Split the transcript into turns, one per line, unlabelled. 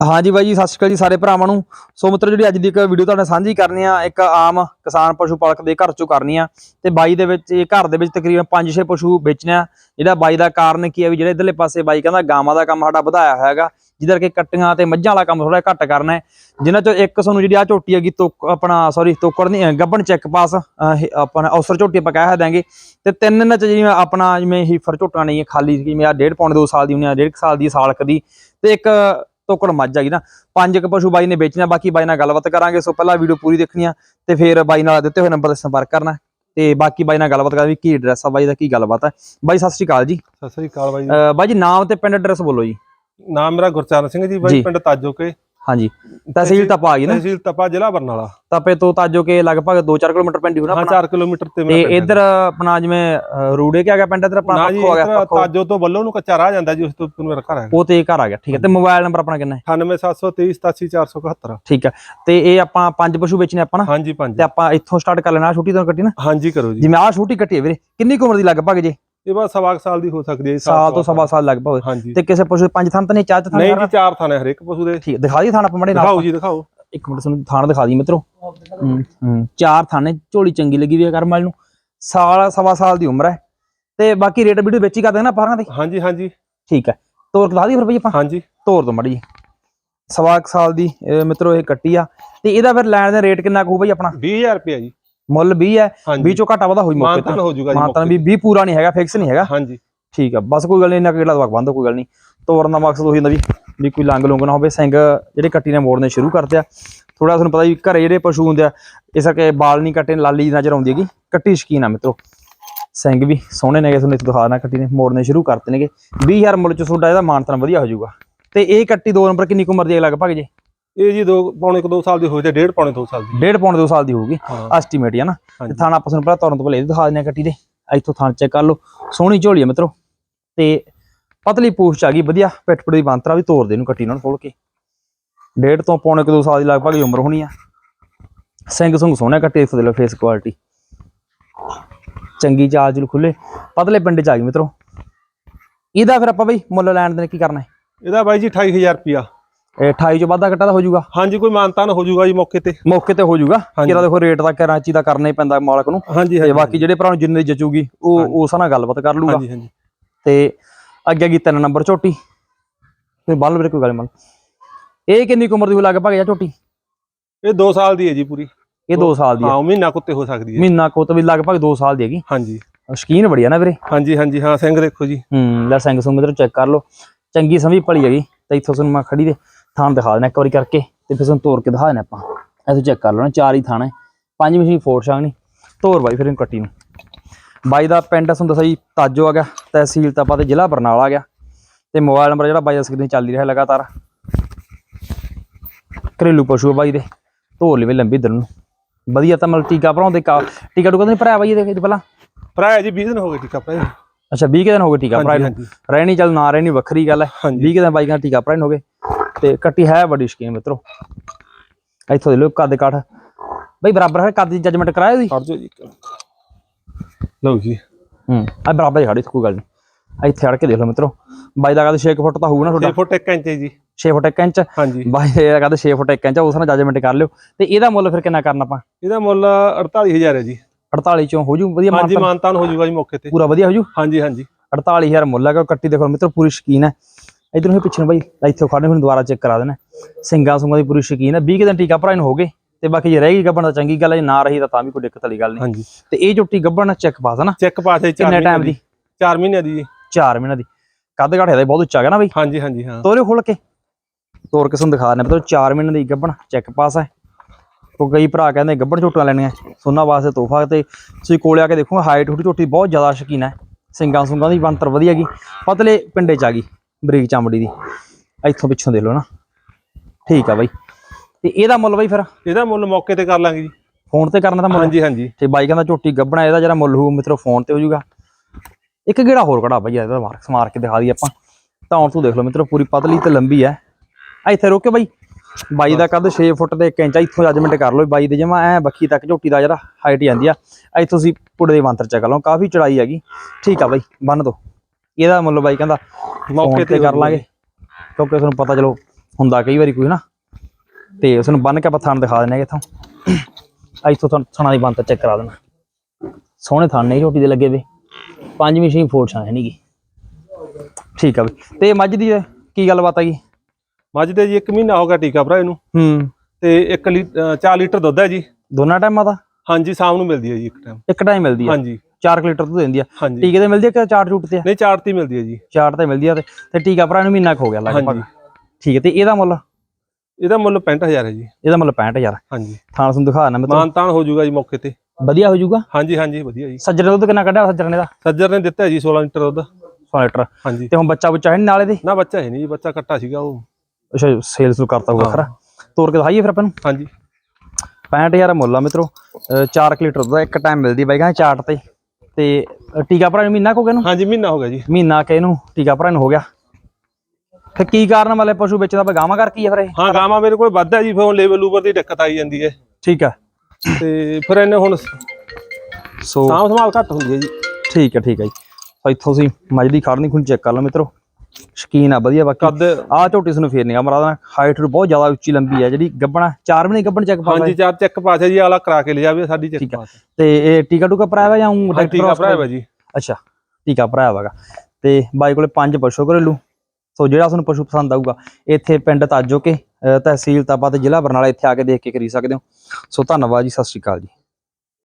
ਹਾਂਜੀ ਬਾਈ ਜੀ ਸਤਿ ਸ਼੍ਰੀ ਅਕਾਲ ਜੀ ਸਾਰੇ ਭਰਾਵਾਂ ਨੂੰ। ਸੋ ਮਿੱਤਰ ਜਿਹੜੀ ਅੱਜ ਦੀ ਇੱਕ ਵੀਡੀਓ ਤੁਹਾਡੇ ਨਾਲ ਸਾਂਝੀ ਕਰਨੀ ਆ ਇੱਕ ਆਮ ਕਿਸਾਨ ਪਸ਼ੂ ਪਾਲਕ ਦੇ ਘਰ ਚੋਂ ਕਰਨੀ ਆ। ਤੇ ਬਾਈ ਦੇ ਵਿੱਚ ਇਹ ਘਰ ਦੇ ਵਿੱਚ ਤਕਰੀਬਨ 5-6 ਪਸ਼ੂ ਵੇਚਣੇ ਆ। ਜਿਹੜਾ ਬਾਈ ਦਾ ਕਾਰਨ ਕੀ ਆ ਵੀ ਜਿਹੜੇ ਇਧਰਲੇ ਪਾਸੇ ਬਾਈ ਕਹਿੰਦਾ ਗਾਵਾਂ ਦਾ ਕੰਮ ਸਾਡਾ ਵਧਾਇਆ ਹੋਇਆ ਹੈਗਾ ਜਿਹਦੇ ਕਰਕੇ ਕੱਟੀਆਂ ਤੇ ਮੱਝਾਂ ਵਾਲਾ ਕੰਮ ਥੋੜਾ ਘੱਟ ਕਰਨਾ ਹੈ। ਜਿਨ੍ਹਾਂ ਚੋਂ ਇੱਕ ਸਾਨੂੰ ਜਿਹੜੀ ਆ ਝੋਟੀ ਹੈਗੀ ਤੋਕ ਆਪਣਾ ਸੌਰੀ ਤੋਕੜ ਨਹੀਂ ਅ, ਗੱਬਣ ਚੈੱਕ ਪਾਸ ਆਪਣਾ ਔਸਰ ਝੋਟੀ ਆਪਾਂ ਕਹਿ ਦਿਆਂਗੇ ਤੇ ਤਿੰਨ ਇਹਨਾਂ ਚ ਜਿਵੇਂ ਆਪਣਾ ਜਿਵੇਂ ਹੀਫਰ ਝੋਟੀਆਂ ਨਹੀਂ ਖਾਲੀ ਜਿਵੇਂ ਆ ਡੇਢ ਪੌਣੇ 2 ਸਾਲ ਦੀ ਹੁੰਦੀਆਂ ਡੇਢ ਕੁ ਸਾਲ ਦੀ ਸਾਲਕ ਦੀ। ਤੇ ਇੱਕ ਤੋਕੜ ਮੱਝ ਹੈਗੀ ਨਾ। ਪੰਜ ਕੁ ਪਸ਼ੂ ਬਾਈ ਨੇ ਵੇਚਣਾ ਬਾਕੀ ਬਾਈ ਨਾਲ ਗੱਲਬਾਤ ਕਰਾਂਗੇ। ਸੋ ਪਹਿਲਾਂ ਵੀਡੀਓ ਪੂਰੀ ਦੇਖਣੀ ਆ ਤੇ ਫਿਰ ਬਾਈ ਨਾਲ ਦਿੱਤੇ ਹੋਏ ਨੰਬਰ ਤੇ ਸੰਪਰਕ ਕਰਨਾ। ਤੇ ਬਾਕੀ ਬਾਈ ਨਾਲ ਗੱਲਬਾਤ ਕਰਾਂਗੇ ਵੀ ਕੀ ਐਡਰੈਸ ਆ ਬਾਈ ਦਾ ਕੀ ਗੱਲਬਾਤ ਹੈ ਬਾਈ ਸਤਿ ਸ਼੍ਰੀ ਅਕਾਲ ਜੀ।
ਸਤਿ ਸ੍ਰੀ ਅਕਾਲ ਬਾਈ
ਬਾਈ ਜੀ ਨਾਮ ਤੇ ਪਿੰਡ ਐਡਰੈਸ ਬੋਲੋ ਜੀ।
ਨਾਮ ਮੇਰਾ ਗੁਰਚਰਨ ਸਿੰਘ ਜੀ। ਬਾਈ ਪਿੰਡ ਤਾਜੋਕੇ।
ਹਾਂਜੀ। ਤਹਿਸੀਲ ਤਪਾ ਆ ਗਈ ਨਾ?
ਤਹਿਸੀਲ ਤਪਾ ਜ਼ਿਲ੍ਹਾ ਬਰਨਾਲਾ।
ਤਪੇ ਤੋਂ ਤਾਜੋ ਕੇ ਲਗਭਗ 2-4 ਕਿਲੋਮੀਟਰ ਹੀ ਹੋਣਾ
ਹਾਂ
ਆਪਣਾ।
4 ਕਿਲੋਮੀਟਰ ਤੇ
ਤੇ
ਮੇਰਾ ਹੈ।
ਇੱਧਰ ਆਪਣਾ ਜਿਵੇਂ ਰੂੜੇ ਕਿ ਆ ਗਿਆ ਪਿੰਡ ਇੱਧਰ? ਆਪਣਾ ਪੱਖੋ ਆ ਗਿਆ
ਤਾਜੋ ਤੋਂ ਵੱਲੋਂ ਨੂੰ ਕੱਚਾ ਰਾਹ ਜਾਂਦਾ ਜੀ ਉਸ ਤੋਂ ਮੇਰਾ ਘਰ ਹੈ
ਉਹ ਤੇ ਘਰ ਆ ਗਿਆ ਠੀਕ ਹੈ। ਤੇ ਮੋਬਾਈਲ ਨੰਬਰ ਆਪਣਾ ਕਿੰਨਾ ਹੈ?
98723
ਠੀਕ ਹੈ। ਤੇ ਇਹ ਆਪਾਂ ਪੰਜ ਪਸ਼ੂ ਵੇਚਨੇ ਆਪਾਂ ਨਾ?
ਹਾਂਜੀ ਪੰਜ।
ਤੇ ਆਪਾਂ ਇੱਥੋਂ ਸਟਾਰਟ ਕਰ ਲੈਣਾ ਛੋਟੀ ਤੋਂ ਕੱਟੀ ਨਾ?
ਹਾਂਜੀ ਕਰੋ ਜੀ।
ਜਿਵੇਂ ਆਹ ਛੋਟੀ ਕੱਟੀ ਵੀਰੇ ਕਿੰਨੀ ਕੁ ਉਮਰ ਦੀ ਲਗਭਗ ਜੇ?
ਇਹ ਬਸ ਸਵਾ ਕੁ ਸਾਲ ਦੀ ਹੋ ਸਕਦੀ ਹੈ
ਸਾਲ ਤੋਂ
ਸਵਾ
ਸਾਲ ਲਗਭਗ।
ਹਾਂਜੀ।
ਤੇ ਕਿਸੇ ਪਸ਼ੂ ਦੇ ਪੰਜ ਥਾਂ ਤਾਂ ਨਹੀਂ ਚਾਰ ਥਾਂ
ਨਹੀਂ ਜੀ ਚਾਰ ਥਾਣੇ ਹਰੇਕ ਪਸ਼ੂ ਦੇ।
ਠੀਕ ਹੈ, ਦਿਖਾ ਦੀ ਥਾਂ ਆਪਾਂ ਮੜੇ ਨਾਲ।
ਦਿਖਾਓ ਜੀ ਦਿਖਾਓ।
ਇੱਕ ਮਿੰਟ ਤੁਹਾਨੂੰ ਥਾਣ ਦਿਖਾ ਦੀ ਮਿੱਤਰੋ। ਹੂੰ ਹੂੰ ਚਾਰ ਥਾਣੇ ਝੋਲੀ ਚੰਗੀ ਲੱਗੀ ਵੀ ਹੈ ਕਰਮ ਵਾਲ ਨੂੰ। ਸਾਲ ਸਵਾ ਸਾਲ ਦੀ ਉਮਰ ਹੈ। ਤੇ ਬਾਕੀ ਰੇਟ ਵੀਡੀਓ ਵਿੱਚ ਹੀ ਕਰ ਦੇਣਾ ਨਾ ਪਾਰਾਂ ਦੇ।
ਹਾਂਜੀ ਹਾਂਜੀ।
ਠੀਕ ਹੈ ਤੋਰ ਦਿਖਾ ਦੀ ਫਿਰ ਬਈ ਆਪਾਂ।
ਹਾਂਜੀ।
ਤੋਰ ਦੋ ਮੜੀ ਸਵਾ ਸਾਲ ਦੀ ਮਿੱਤਰੋ ਇਹ ਕੱਟੀ ਆ। ਤੇ ਇਹਦਾ ਫਿਰ ਲੈਣ ਦਾ ਰੇਟ ਕਿੰਨਾ ਕੁ ਹੋਊ ਬਈ ਆਪਣਾ?
20000 ਰੁਪਏ ਜੀ।
ਮੁੱਲ 20 ਹੈ
ਹਾਂਜੀ।
20 ਚੋਂ ਘਾਟਾ ਵਧਾ ਹੋਈ ਮੌਕੇ ਤੇ।
ਹੋ ਜਾਊਗਾ ਜੀ
ਮਾਨਤਾਂ
ਮੌਕੇ
ਵੀ 20 ਪੂਰਾ ਨਹੀਂ ਹੈਗਾ ਫਿਕਸ ਨਹੀਂ ਹੈਗਾ।
ਹਾਂਜੀ।
ਠੀਕ ਆ ਬਸ ਕੋਈ ਗੱਲ ਨਹੀਂ ਇੰਨਾ ਕਿਹੜਾ ਦਵਾਕ ਬੰਦ ਕੋਈ ਗੱਲ ਨਹੀਂ। ਤੋਰਨ ਦਾ ਮਕਸਦ ਉਹੀ ਹੁੰਦਾ ਵੀ ਵੀ ਕੋਈ ਲੰਗ ਲੁੰਗ ਨਾ ਹੋਵੇ ਸਿੰਘ ਜਿਹੜੇ ਕੱਟੀ ਨੇ ਮੋੜਨੇ ਸ਼ੁਰੂ ਕਰਦੇ ਆ। ਥੋੜਾ ਤੁਹਾਨੂੰ ਪਤਾ ਵੀ ਘਰੇ ਜਿਹੜੇ ਪਸ਼ੂ ਹੁੰਦੇ ਆ ਇਸ ਕਰਕੇ ਬਾਲ ਨਹੀਂ ਕੱਟੇ ਲਾਲੀ ਨਜ਼ਰ ਆਉਂਦੀ ਹੈਗੀ। ਕੱਟੀ ਸ਼ਕੀਨ ਆ ਮਿੱਤਰੋ। ਸਿੰਘ ਵੀ ਸੋਹਣੇ ਨੇਗੇ ਤੁਹਾਨੂੰ ਇੱਥੇ ਦਿਖਾ ਦੇਣਾ ਕੱਟੀ ਨੇ ਮੋੜਨੇ ਸ਼ੁਰੂ ਕਰਤੇ ਨੇਗੇ। 20000 ਮੁੱਲ ਚ ਤੁਹਾਡਾ ਇਹਦਾ ਮਾਨਤਨ ਵਧੀਆ ਹੋ ਜਾਊਗਾ। ਤੇ ਇਹ ਕੱਟੀ ਦੋ ਨੰਬਰ ਕਿੰਨੀ ਕੁ ਉਮਰ ਦੀ ਹੈ ਲਗਭਗ ਜੇ?
ਇਹ ਜੀ ਦੋ ਪੌਣੇ ਕੁ ਦੋ ਸਾਲ ਦੀ ਹੋਈ ਤੇ ਡੇਢ ਪੌਣੇ ਦੋ ਸਾਲ ਦੀ।
ਡੇਢ ਪੌਣੇ ਦੋ ਸਾਲ ਦੀ ਹੋਊਗੀ।
ਹਾਂ।
ਐਸਟੀਮੇਟ ਹੀ ਨਾ। ਤੇ। ਥਾਣਾ ਆਪਾਂ ਤੁਹਾਨੂੰ ਪਹਿਲਾਂ ਤੁਰਨ ਤੋਂ ਪਹਿਲੇ ਇਹ ਦਿਖਾ ਦਿੰਦੇ ਆ ਕੱਟੀ ਦੇ। ਇੱਥੋਂ ਥਾਣ ਚੈੱਕ ਕਰ ਲਓ। ਸੋਹਣੀ ਝੋਲੀ ਆ ਮਿੱਤਰੋ। ਤੇ ਪਤਲੀ ਪੂਛ ਆ ਗਈ ਵਧੀਆ। ਪਿੱਠ ਪੁੜੀ ਦੀ ਬਾਂਤਰਾ ਵੀ ਤੋੜ ਦੇ ਇਹਨੂੰ ਕੱਟੀ ਨਾਲ ਖੋਲ ਕੇ। ਡੇਢ ਤੋਂ ਪੌਣੇ ਕੁ ਦੋ ਸਾਲ ਦੀ ਲਗਭਗ ਉਮਰ ਹੋਣੀ ਆ। ਸਿੰਘ ਸੁੰਗ ਸੋਹਣਾ ਕੱਟੇ ਇਸ ਦੇ ਫੇਸ ਕੁਆਲਿਟੀ ਚੰਗੀ ਚਾਲ ਚੁਲ ਖੁੱਲੇ ਪਤਲੇ ਪਿੰਡ ਚ ਆ ਗਈ ਮਿੱਤਰੋ। ਇਹਦਾ ਫਿਰ ਆਪਾਂ ਬਈ ਮੁੱਲ ਲੈਣ ਦੇ ਕੀ ਕਰਨਾ ਹੈ?
ਇਹਦਾ ਬਾਈ ਜੀ 28000 ਰੁਪਿਆ
28 ਚੋਂ ਵਾਧਾ ਘਟਾ ਦਾ ਹੋ ਜਾਊਗਾ।
ਹਾਂਜੀ ਕੋਈ ਮਾਨਤਾਨ ਹੋ ਜਾਊਗਾ ਜੀ ਮੌਕੇ ਤੇ।
ਮੌਕੇ ਤੇ ਹੋ ਜਾਊਗਾ। ਕਿਰਾ ਦੇਖੋ ਰੇਟ ਦਾ ਕਰਾਚੀ ਦਾ ਕਰਨਾ ਹੀ ਪੈਂਦਾ ਮਾਲਕ ਨੂੰ।
ਹਾਂਜੀ
ਤੇ
ਹਾਂਜੀ
ਬਾਕੀ ਜਿਹੜੇ ਭਰਾ ਨੂੰ ਜਿੰਨੇ ਜਚੂਗੀ ਉਹ ਉਸ ਨਾਲ ਗੱਲਬਾਤ ਕਰ ਲੂਗਾ
ਹਾਂਜੀ ਹਾਂਜੀ।
ਤੇ ਅੱਗੇ ਗਈ ਤਿੰਨ ਨੰਬਰ ਝੋਟੀ। ਤੇ ਬੱਲ ਵੀਰੇ ਕੋਈ ਗੱਲ ਮੰਨ ਇਹ ਕਿੰਨੀ ਕੁ ਉਮਰ ਦੀ ਹੋ ਲਗਭਗ ਜਾਂ ਝੋਟੀ?
ਇਹ 2 ਸਾਲ ਦੀ ਹੈ ਜੀ ਪੂਰੀ।
ਇਹ 2 ਸਾਲ ਦੀ
ਹਾਂ।
ਹੈ
ਮਹੀਨਾ ਕੁੱਤੇ ਹੋ ਸਕਦੀ ਹੈ।
ਮਹੀਨਾ ਕੋ ਤਾਂ ਵੀ ਲਗਭਗ 2 ਸਾਲ ਦੀ ਹੈਗੀ।
ਹਾਂਜੀ।
ਸ਼ਕੀਨ ਬੜੀ ਆ ਨਾ ਵੀਰੇ।
ਹਾਂਜੀ ਹਾਂਜੀ ਹਾਂ ਸਿੰਘ ਦੇਖੋ ਜੀ।
ਹੂੰ ਲੈ ਸਿੰਘ ਸੁੰਗ ਚੈੱਕ ਕਰ ਲਓ। ਚੰਗੀ ਸਮਝ ਪਲੀ ਹੈਗੀ। ਤੇ ਇੱਥੋਂ ਮੈਂ ਖੜੀ ਦੇ। ਥਾਣ ਦਿਖਾ ਦੇਣਾ ਇੱਕ ਵਾਰੀ ਕਰਕੇ ਤੇ ਫਿਰ ਤੁਹਾਨੂੰ ਤੋੜ ਕੇ ਦਿਖਾ ਦੇਣਾ ਆਪਾਂ। ਇੱਥੋਂ ਚੈੱਕ ਕਰ ਨਾ ਚਾਰ ਹੀ ਥਾਣਾ ਹੈ। ਪੰਜ ਮਸ਼ੀਨ ਫੋਰ ਸ਼ਾਂਗ ਨਹੀਂ ਤੋਰ ਬਾਈ ਫਿਰ ਇਹਨੂੰ ਕੱਟੀ ਨੂੰ। ਬਾਈ ਦਾ ਪਿੰਡ ਤੁਹਾਨੂੰ ਦੱਸਿਆ ਜੀ ਤਾਜੋ ਆ ਗਿਆ ਤਹਿਸੀਲ ਤਪਾ ਤੇ ਜ਼ਿਲ੍ਹਾ ਬਰਨਾਲਾ ਆ ਗਿਆ। ਤੇ ਮੋਬਾਈਲ ਨੰਬਰ ਜਿਹੜਾ ਬਾਈ ਦਾ ਸਕਰੀਨ ਚੱਲ ਰਿਹਾ ਲਗਾਤਾਰ। ਘਰੇਲੂ ਪਸ਼ੂ ਬਾਈ ਦੇ। ਧੋ ਲਵੇ ਲੰਬੀ ਦਰ ਨੂੰ। ਵਧੀਆ ਤਾਂ ਮਤਲਬ ਟੀਕਾ ਭਰਾਉਂਦੇ ਕਾ ਟੀਕਾ ਟੂਕਾ ਤਾਂ ਨਹੀਂ ਭਰਾਇਆ ਬਾਈ ਇਹਦੇ ਪਹਿਲਾਂ?
ਭਰਾ ਜੀ 20 ਦਿਨ ਹੋ ਗਏ ਟਿਕਾ ਭਰਾ ਜੀ
ਅੱਛਾ 20 ਕੁ ਦਿਨ ਹੋ ਗਏ ਟੀਕਾ ਭਰਾਇਆ ਰਹਿਣੀ ਚੱਲ ਨਾ ਰਹਿਣੀ ਵੱਖਰੀ ਗੱਲ ਹੈ।
ਹਾਂਜੀ।
20 ਕੁ ਦਿਨ ਬਾਈਕਾਂ ਟੀਕਾ ਭਰਾਇਆ ਹੋ ਗਏ। ਤੇ ਕੱਟੀ ਹੈ ਬੜੀ ਸ਼ਕੀਨ ਮਿੱਤਰੋ। ਇੱਥੋਂ ਦੇ ਲੋ ਕੱਦ ਕਾਠ। ਬਈ ਬਰਾਬਰ ਹੈ ਕੱਦ ਦੀ ਜੱਜਮੈਂਟ ਕਰਾਇਆ ਉਹਦੀ
ਕਰ ਜੋ ਲਓ ਜੀ।
ਹੂੰ ਆ ਬਰਾਬਰ ਹੀ ਖੜੀ ਕੋਈ ਗੱਲ ਨਹੀਂ। ਇੱਥੇ ਅੜ ਕੇ ਦੇਖ ਲਓ ਮਿੱਤਰੋ। ਬਾਈ ਦਾ ਕੱਦ 6 ਫੁੱਟ ਤਾਂ ਹੋਊਗਾ ਨਾ
6
ਤੁਹਾਡਾ
ਫੁੱਟ 1 ਇੰਚ ਜੀ।
6 ਫੁੱਟ 1 ਇੰਚ?
ਹਾਂਜੀ।
ਬਾਈ ਦਾ ਕੱਦ 6 ਫੁੱਟ 1 ਇੰਚ ਉਸ ਨਾਲ ਜੱਜਮੈਂਟ ਕਰ ਲਿਓ। ਤੇ ਇਹਦਾ ਮੁੱਲ ਫਿਰ ਕਿੰਨਾ ਕਰਨਾ ਆਪਾਂ?
ਇਹਦਾ ਮੁੱਲ 48000 ਹੈ ਜੀ।
48 ਚੋਂ ਹੋ ਜੂ ਵਧੀਆ
ਹਾਂਜੀ
ਮਾਨਤਾ
ਮਾਨਤਾਨ ਹੋ ਜਾਊਗਾ ਜੀ ਮੌਕੇ ਤੇ।
ਪੂਰਾ ਵਧੀਆ ਹੋ ਜੂ?
ਹਾਂਜੀ ਹਾਂਜੀ।
48000 ਮੁੱਲ ਹੈਗਾ ਕੱਟੀ ਦੇਖੋ ਮਿੱਤਰੋ ਪੂਰੀ ਸ਼ਕੀਨ ਹੈ। ਇਧਰੋਂ ਹੀ ਪਿੱਛੇ ਨੂੰ ਬਾਈ ਇੱਥੇ ਖੜਨੇ ਫਿਰ ਦੁਬਾਰਾ ਚੈੱਕ ਕਰਾ ਦੇਣਾ। ਸਿੰਗਾ ਸੁੰਗਾ ਦੀ ਪੂਰੀ ਸ਼ਕੀਨ ਹੈ 20 ਕੁ ਦਿਨ ਟੀਕਾ ਭਰਾਈ ਨੂੰ ਹੋ ਗਏ ਤੇ ਬਾਕੀ ਜੇ ਰਹੇਗੀ ਗੱਬਣ ਤਾਂ ਚੰਗੀ ਗੱਲ ਹੈ ਜੇ ਨਾ ਰਹੀ ਤਾਂ ਤਾਂ ਵੀ ਕੋਈ ਦਿੱਕਤ ਵਾਲੀ ਗੱਲ ਨਹੀਂ।
ਹਾਂਜੀ।
ਤੇ ਇਹ ਝੁੱਟੀ ਗੱਬਣ ਚੈੱਕ ਪਾਸ ਹੈ ਨਾ
ਚੈੱਕ ਪਾਸ ਹੈ 4
ਕਿੰਨੇ ਟਾਈਮ ਦੀ।
4 ਮਹੀਨਿਆਂ ਦੀ ਜੀ।
4 ਮਹੀਨਿਆਂ ਦੀ। ਕੱਦ ਘਾਟੇ ਦਾ ਬਹੁਤ ਉੱਚਾ ਹੈਗਾ ਨਾ ਬਾਈ?
ਹਾਂਜੀ ਹਾਂਜੀ ਹਾਂ।
ਤੋਰੇ ਖੋਲ ਕੇ। ਤੋਰ ਕੇ ਤੁਹਾਨੂੰ ਦਿਖਾ ਦਿੰਦੇ ਮਤਲਬ 4 ਮਹੀਨੇ ਦੀ ਗੱਬਣ ਚੈੱਕ ਪਾਸ ਹੈ ਉਹ ਕਈ ਭਰਾ ਕਹਿੰਦੇ ਗੱਬਣ ਝੋਟੀਆਂ ਲੈਣੀਆਂ। ਸੋਨਾ ਵਾਸਤੇ ਤੋਹਫਾ ਤੇ ਤੁਸੀਂ ਕੋਲੇ ਆ ਕੇ ਦੇਖੋਗੇ ਹਾਈਟ ਛੋਟੀ ਝੋਟੀ ਬਹੁਤ ਜ਼ਿਆਦਾ ਸ਼ਕੀਨ ਹੈ। ਸਿੰਗਾਂ ਸੁੰਗਾਂ ਦੀ ਬੰਤਰ ਵਧੀਆ ਗਈ ਪਤਲੇ ਪਿੰਡੇ ਚ ਆ ਗਈ। ਬਰੀਕ ਚਮੜੀ ਦੀ। ਇੱਥੋਂ ਪਿੱਛੋਂ ਦੇਖ ਲਓ ਨਾ। ਠੀਕ ਆ ਬਾਈ। ਤੇ ਇਹਦਾ ਮੁੱਲ ਬਾਈ ਫਿਰ?
ਇਹਦਾ ਮੁੱਲ ਮੌਕੇ ਤੇ ਕਰ ਲਾਂਗੇ ਜੀ।
ਫੋਨ ਤੇ ਕਰਨਾ ਤਾਂ ਮੁੱਲ?
ਹਾਂਜੀ ਹਾਂਜੀ।
ਤੇ ਬਾਈ ਕਹਿੰਦਾ ਝੋਟੀ ਗੱਬਣਾ ਇਹਦਾ ਜਿਹੜਾ ਮੁੱਲ ਹੋਊ ਮਿੱਤਰੋ ਫੋਨ ਤੇ ਹੋ ਜਾਊਗਾ। ਇੱਕ ਗੇੜਾ ਹੋਰ ਕਢਾ ਬਾਈ ਇਹਦਾ ਮਾਰ ਸਮਾਰ ਕੇ ਦਿਖਾ ਦਈਏ ਆਪਾਂ। ਤਾਂ ਹੁਣ ਤੂੰ ਦੇਖ ਲਓ ਮਿੱਤਰੋ ਪੂਰੀ ਪਤਲੀ ਤੇ ਲੰਬੀ ਹੈ ਇੱਥੇ ਰੋਕੇ ਬਾਈ। ਬਾਈ ਦਾ ਕੱਦ 6 ਫੁੱਟ ਤੇ 1 ਇੰਚ ਇੱਥੋਂ ਜੱਜਮੈਂਟ ਕਰ ਲਓ। ਬਾਈ ਦੇ ਜਮਾ ਐ ਬੱਖੀ ਤੱਕ ਝੋਟੀ ਦਾ ਜਿਹੜਾ ਹਾਈਟ ਜਾਂਦੀ ਆ ਇੱਥੋਂ ਤੁਸੀਂ ਪੁੜੇ ਦੇ ਮੰਤਰ ਚੱਕ ਲਓ। ਕਾਫੀ ਚੜਾਈ ਹੈਗੀ। ਠੀਕ ਆ ਬਾਈ ਬੰਨ ਦੋ। ਇਹਦਾ ਮੁੱਲ ਬਾਈ ਕਹਿੰਦਾ
ਮੌਕੇ ਤੇ
ਕਰ ਲਾਂਗੇ। ਕਿਉਂਕਿ ਤੁਹਾਨੂੰ ਪਤਾ ਚਲੋ ਹੁੰਦਾ ਕਈ ਵਾਰੀ ਕੋਈ ਨਾ। ਤੇ ਉਸ ਨੂੰ ਬੰਨ ਕੇ ਆਪਾਂ ਥਣ ਦਿਖਾ ਹਾਂ ਇੱਥੋਂ। ਇੱਥੋਂ ਤੁਹਾਨੂੰ ਥਣਾ ਦੀ ਬੰਤ ਚੈੱਕ ਕਰਾ ਦੇਣਾ। ਸੋਹਣੇ ਥਣ ਨੇ ਰੋਟੀ ਦੇ ਲੱਗੇ ਵੇ। ਪੰਜਵੀਂ ਛੇਵੀਂ ਫੋਟ ਛਾਂ ਹੈ ਨੀਗੀ ਠੀਕ ਆ ਤੇ ਮੱਝ ਦੀ ਕੀ ਗੱਲਬਾਤ ਹੈਗੀ?
ਮੱਝ ਦੇ ਜੀ 1 ਮਹੀਨਾ ਹੋ ਗਿਆ ਟੀਕਾ ਭਰਾ ਇਹਨੂੰ।
ਹੂੰ।
ਤੇ 1 4 ਲੀਟਰ ਦੁੱਧ ਹੈ ਜੀ।
ਦੋਨਾਂ ਟਾਈਮਾਂ ਦਾ?
ਹਾਂਜੀ ਸ਼ਾਮ ਨੂੰ ਮਿਲਦੀ ਹੈ ਜੀ ਇੱਕ ਟਾਈਮ
ਇੱਕ ਟਾਈਮ ਮਿਲਦੀ ਆ
ਹਾਂਜੀ।
4 ਲੀਟਰ ਦੁੱਧ ਦਿੰਦੀ ਆ।
ਹਾਂਜੀ।
ਟੀਕੇ ਤੇ ਮਿਲਦੀ ਆ ਕਿ ਚਾਰ ਝੂਟ ਤੇ ਆ?
ਨਹੀਂ ਚਾਰ ਤੀ ਮਿਲਦੀ ਹੈ ਜੀ।
ਚਾਰ ਤੇ ਮਿਲਦੀ ਆ ਤੇ ਤੇ ਟੀਕਾ ਭਰਾ ਨੂੰ ਮਹੀਨਾ ਕੁ ਹੋ ਗਿਆ ਲਗਭਗ।
ਹਾਂਜੀ।
ਠੀਕ ਹੈ ਤੇ ਇਹਦਾ ਮੁੱਲ?
ਇਹਦਾ ਮੁੱਲ 65000 ਹੈ ਜੀ।
ਇਹਦਾ ਮੁੱਲ 65000
ਹਾਂਜੀ।
ਥਾਂ ਤੁਹਾਨੂੰ ਦਿਖਾ ਦਿੰਦਾ ਮੈਂ ਤੁਹਾਨੂੰ
ਮਾਨਤਾਨ ਹੋ ਜਾਊਗਾ ਜੀ ਮੌਕੇ ਤੇ।
ਵਧੀਆ ਹੋ ਜਾਊਗਾ?
ਹਾਂਜੀ ਹਾਂਜੀ ਵਧੀਆ ਜੀ।
ਸੱਜਰ ਦੁੱਧ ਕਿੰਨਾ ਕੱਢਿਆ ਸੱਜਰ ਨੇ ਦਾ
ਸੱਜਰ ਨੇ ਦਿੱਤਾ ਜੀ 16 ਲੀਟਰ ਦੁੱਧ।
100 ਲੀਟਰ।
ਹਾਂਜੀ।
ਤੇ ਹੁਣ ਬੱਚਾ ਬੁੱਚਾ ਹੈ ਨੀ ਨਾਲੇ ਦੇ
ਨਾ ਬੱਚਾ ਹੈ ਨਹੀਂ ਜੀ ਬੱਚਾ ਕੱਟਾ ਸੀਗਾ ਉਹ।
ਅੱਛਾ ਸੇਲਸ ਨੂੰ ਕਰਤਾ ਹੋਊਗਾ ਖਰਾ। ਤੋਰ ਕੇ ਦਿਖਾਈਏ ਫਿਰ ਆਪਾਂ ਨੂੰ।
ਹਾਂਜੀ।
65000 ਮੁੱਲ ਆ ਮਿੱਤਰੋ। 4 ਲੀਟਰ ਦਾ ਇੱਕ ਟਾਈਮ ਮਿਲਦੀ ਬਾਈ ਕਹਿੰਦਾ ਚਾਰਟ ਤੇ। ਤੇ ਟੀਕਾ ਭਰਾ ਨੂੰ ਮਹੀਨਾ ਕੁ ਹੋ ਗਿਆ ਇਹਨੂੰ?
ਹਾਂਜੀ ਮਹੀਨਾ ਹੋ ਗਿਆ ਜੀ।
ਮਹੀਨਾ ਕਿ ਇਹਨੂੰ ਟੀਕਾ ਭਰਾ ਨੂੰ ਹੋ ਗਿਆ। ਤੇ ਕੀ ਕਾਰਨ ਵਾਲੇ ਪਸ਼ੂ ਵੇਚਦਾ ਬਗਾਵਾ ਕਰਕੇ ਹੀ ਆ ਫਿਰ ਇਹ?
ਹਾਂ ਗਾਵਾਂ ਮੇਰੇ ਕੋਲ ਵੱਧ ਹੈ ਜੀ ਫਿਰ ਉਹ ਲੇਵਲ ਉਪਰ ਦੀ ਦਿੱਕਤ ਆਈ ਜਾਂਦੀ ਹੈ।
ਠੀਕ ਆ।
ਤੇ ਫਿਰ ਇਹਨੇ ਹੁਣ
ਸੋ
ਸਾਂਭ ਸੰਭਾਲ ਘੱਟ ਹੁੰਦੀ ਹੈ ਜੀ।
ਠੀਕ ਹੈ ਠੀਕ ਹੈ ਜੀ। ਇੱਥੋਂ ਤੁਸੀਂ ਮੱਝ ਦੀ ਖੜਨੀ ਖੁਣ ਚੈੱਕ ਕਰ ਲਓ ਮਿੱਤਰੋ। ਸ਼ਕੀਨ ਆ ਵਧੀਆ ਬਾਕੀ। ਆਹ ਝੋਟੀ ਨੂੰ ਫੇਰ ਨਹੀਂ ਆ ਮਰਾ ਦੇਣਾ। ਹਾਈਟ ਬਹੁਤ ਜ਼ਿਆਦਾ ਉੱਚੀ ਲੰਬੀ ਹੈ ਜਿਹੜੀ ਗੱਬਣਾ ਚਾਰ ਵੀ ਨਹੀਂ ਗੱਬਣ ਚੈੱਕ ਪਾ
ਹਾਂਜੀ ਚਾਰ ਚੈੱਕ ਪਾਸ ਜੀ ਆਲਾ ਕਰਾ ਕੇ ਲੈ ਜਾਵੇ ਸਾਡੀ ਚੈੱਕ ਪਾਸ
ਤੇ ਇਹ ਟੀਕਾ ਟੂਕਾ ਭਰਾਇਆ ਜਾਂ ਊਂ
ਹਾਂ
ਡਾਕਟਰ
ਟੀਕਾ ਭਰਾ ਹੈ ਜੀ।
ਅੱਛਾ ਟੀਕਾ ਭਰਾਇਆ ਵਾਗਾ ਤੇ ਬਾਈ ਕੋਲੇ ਪੰਜ ਪਸ਼ੂ ਘਰੇਲੂ। ਸੋ ਜਿਹੜਾ ਤੁਹਾਨੂੰ ਪਸ਼ੂ ਪਸੰਦ ਆਊਗਾ ਇੱਥੇ ਪਿੰਡ ਤਾਜੋ ਕੇ ਤਹਿਸੀਲ ਤਾਪਾ ਤੇ ਜ਼ਿਲ੍ਹਾ ਬਰਨਾਲਾ ਇੱਥੇ ਆ ਕੇ ਦੇਖ ਕੇ ਖਰੀਦ ਸਕਦੇ ਹੋ। ਸੋ ਧੰਨਵਾਦ ਜੀ ਸਤਿ ਸ਼੍ਰੀ ਅਕਾਲ ਜੀ।